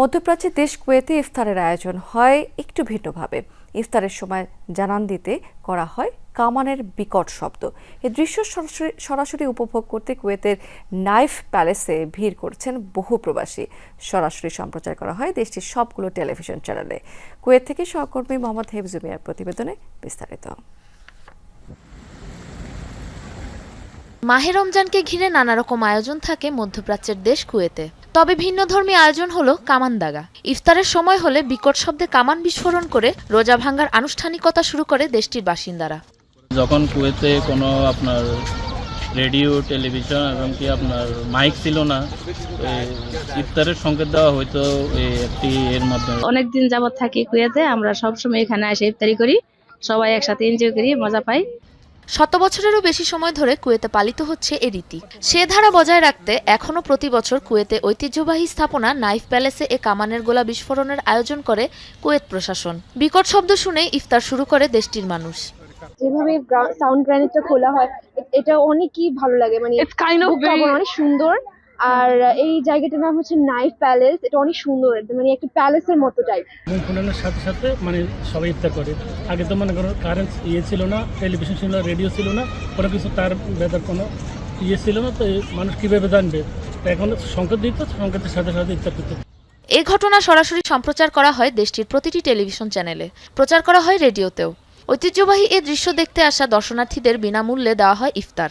মধ্যপ্রাচ্যের দেশ কুয়েতে ইফতারের আয়োজন হয় একটু ভিন্নভাবে। ইফতারের সময় জানান দিতে করা হয় কামানের বিকট শব্দ। এ দৃশ্য সরাসরি উপভোগ করতে কুয়েতের নাইফ প্যালেসে ভিড় করছেন বহু প্রবাসী। সরাসরি সম্প্রচার করা হয় দেশটির সবগুলো টেলিভিশন চ্যানেলে। কুয়েত থেকে সহকর্মী মোহাম্মদ হেফজুমিয়ার প্রতিবেদনে বিস্তারিত। মাহে রমজানকে ঘিরে নানা রকম আয়োজন থাকে মধ্যপ্রাচ্যের দেশ কুয়েতে। তবে ভিন্ন ধর্মী আয়োজন হলো কামান দাগা ইফতারের সময় হলে বিকট শব্দে কামান বিস্ফোরণ করে রোজা ভাঙ্গার আনুষ্ঠানিকতা শুরু করে দেশটির বাসিন্দারা। যখন কুয়েতে কোনো আপনার রেডিও টেলিভিশন এবং কি আপনার মাইক ছিল না ইফতারের সংকেত দেওয়া হয়তো একটি এর মাধ্যমে। অনেক দিন যাবৎ থাকি কুয়েতে আমরা সবসময় এখানে এসে ইফতারি করি সবাই একসাথে এনজয় করি মজা পাই। শত বছরেরও বেশি সময় ধরে কুয়েতে পালিত হচ্ছে এ রীতি। সে ধারা বজায় রাখতে এখনও প্রতি বছর কুয়েতে ঐতিহ্যবাহী স্থাপনা নাইফ প্যালেসে এ কামানের গোলা বিস্ফোরণের আয়োজন করে কুয়েত প্রশাসন। বিকট শব্দ শুনে ইফতার শুরু করে দেশটির মানুষ। যেভাবে সাউন্ড গ্রানেটটা খোলা হয় এটা অনেকই ভালো লাগে মানে অনেক সুন্দর। আর এই জায়গাটার নাম হচ্ছে নাইফ প্যালেস। এটা অনেক সুন্দর একদম মানে একটা প্যালেসের মতো টাইপ ফোনের সাথে সাথে মানে সবাই ইফতার করে। আগে তো মনে করো কারেন্ট ইয়ে ছিল না টেলিভিশন ছিল না রেডিও ছিল না কোনো কিছু তার ভেতর কোনো ইয়ে ছিল না তো এই মানুষ কীভাবে জানবে? এখন সংকেত দিত সংকেতের সাথে সাথে ইফতার করতে এ ঘটনা সরাসরি সম্প্রচার করা হয় দেশটির প্রতিটি টেলিভিশন চ্যানেলে প্রচার করা হয় রেডিওতেও ঐতিহ্যবাহী এ দৃশ্য দেখতে আসা দর্শনার্থীদের বিনামূল্যে দেওয়া হয় ইফতার।